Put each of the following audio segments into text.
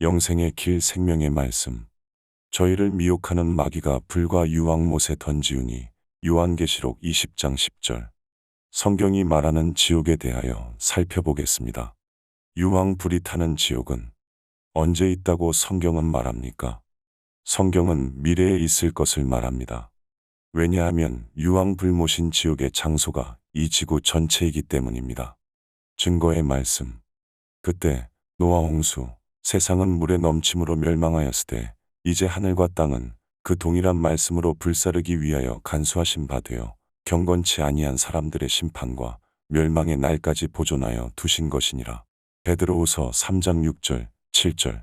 영생의 길 생명의 말씀. 저희를 미혹하는 마귀가 불과 유황못에 던지우니 요한계시록 20장 10절. 성경이 말하는 지옥에 대하여 살펴보겠습니다. 유황불이 타는 지옥은 언제 있다고 성경은 말합니까? 성경은 미래에 있을 것을 말합니다. 왜냐하면 유황불 모신 지옥의 장소가 이 지구 전체이기 때문입니다. 증거의 말씀. 그때 노아 홍수, 세상은 물의 넘침으로 멸망하였을 때 이제 하늘과 땅은 그 동일한 말씀으로 불사르기 위하여 간수하신 바 되어 경건치 아니한 사람들의 심판과 멸망의 날까지 보존하여 두신 것이니라. 베드로후서 3장 6절, 7절.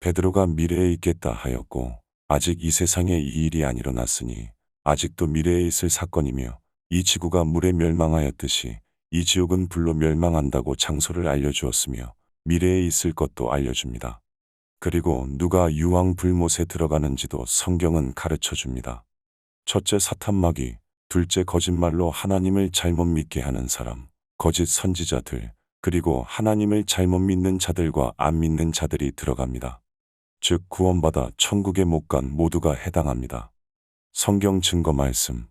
베드로가 미래에 있겠다 하였고 아직 이 세상에 이 일이 안 일어났으니 아직도 미래에 있을 사건이며 이 지구가 물에 멸망하였듯이 이 지옥은 불로 멸망한다고 장소를 알려주었으며 미래에 있을 것도 알려줍니다. 그리고 누가 유황 불못에 들어가는지도 성경은 가르쳐 줍니다. 첫째 사탄마귀, 둘째 거짓말로 하나님을 잘못 믿게 하는 사람, 거짓 선지자들, 그리고 하나님을 잘못 믿는 자들과 안 믿는 자들이 들어갑니다. 즉 구원받아 천국에 못 간 모두가 해당합니다. 성경 증거 말씀.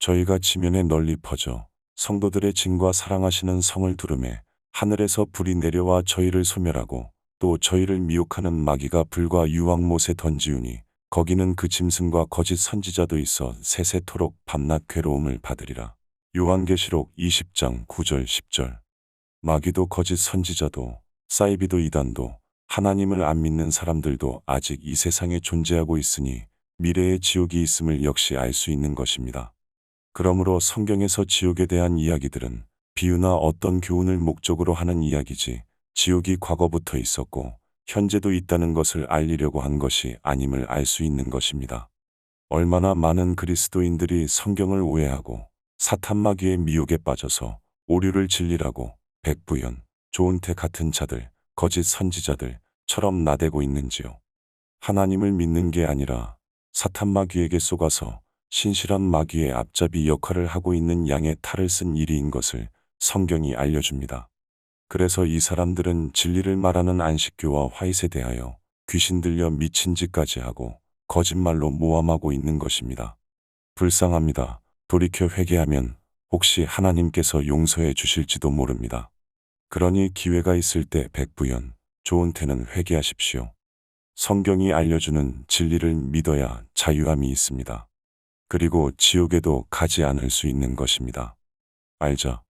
저희가 지면에 널리 퍼져 성도들의 진과 사랑하시는 성을 두름에 하늘에서 불이 내려와 저희를 소멸하고 또 저희를 미혹하는 마귀가 불과 유황못에 던지우니 거기는 그 짐승과 거짓 선지자도 있어 세세토록 밤낮 괴로움을 받으리라. 요한계시록 20장 9절 10절. 마귀도 거짓 선지자도 사이비도 이단도 하나님을 안 믿는 사람들도 아직 이 세상에 존재하고 있으니 미래에 지옥이 있음을 역시 알 수 있는 것입니다. 그러므로 성경에서 지옥에 대한 이야기들은 비유나 어떤 교훈을 목적으로 하는 이야기지 지옥이 과거부터 있었고 현재도 있다는 것을 알리려고 한 것이 아님을 알 수 있는 것입니다. 얼마나 많은 그리스도인들이 성경을 오해하고 사탄마귀의 미혹에 빠져서 오류를 진리라고 백부연, 조은태 같은 자들, 거짓 선지자들처럼 나대고 있는지요. 하나님을 믿는 게 아니라 사탄마귀에게 속아서 신실한 마귀의 앞잡이 역할을 하고 있는 양의 탈을 쓴 일이인 것을 성경이 알려줍니다. 그래서 이 사람들은 진리를 말하는 안식교와 화이세 대하여 귀신 들려 미친 짓까지 하고 거짓말로 모함하고 있는 것입니다. 불쌍합니다. 돌이켜 회개하면 혹시 하나님께서 용서해 주실지도 모릅니다. 그러니 기회가 있을 때 백부연, 좋은 태는 회개하십시오. 성경이 알려주는 진리를 믿어야 자유함이 있습니다. 그리고 지옥에도 가지 않을 수 있는 것입니다. 알자.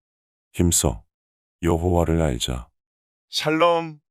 힘써. 여호와를 알자. 샬롬.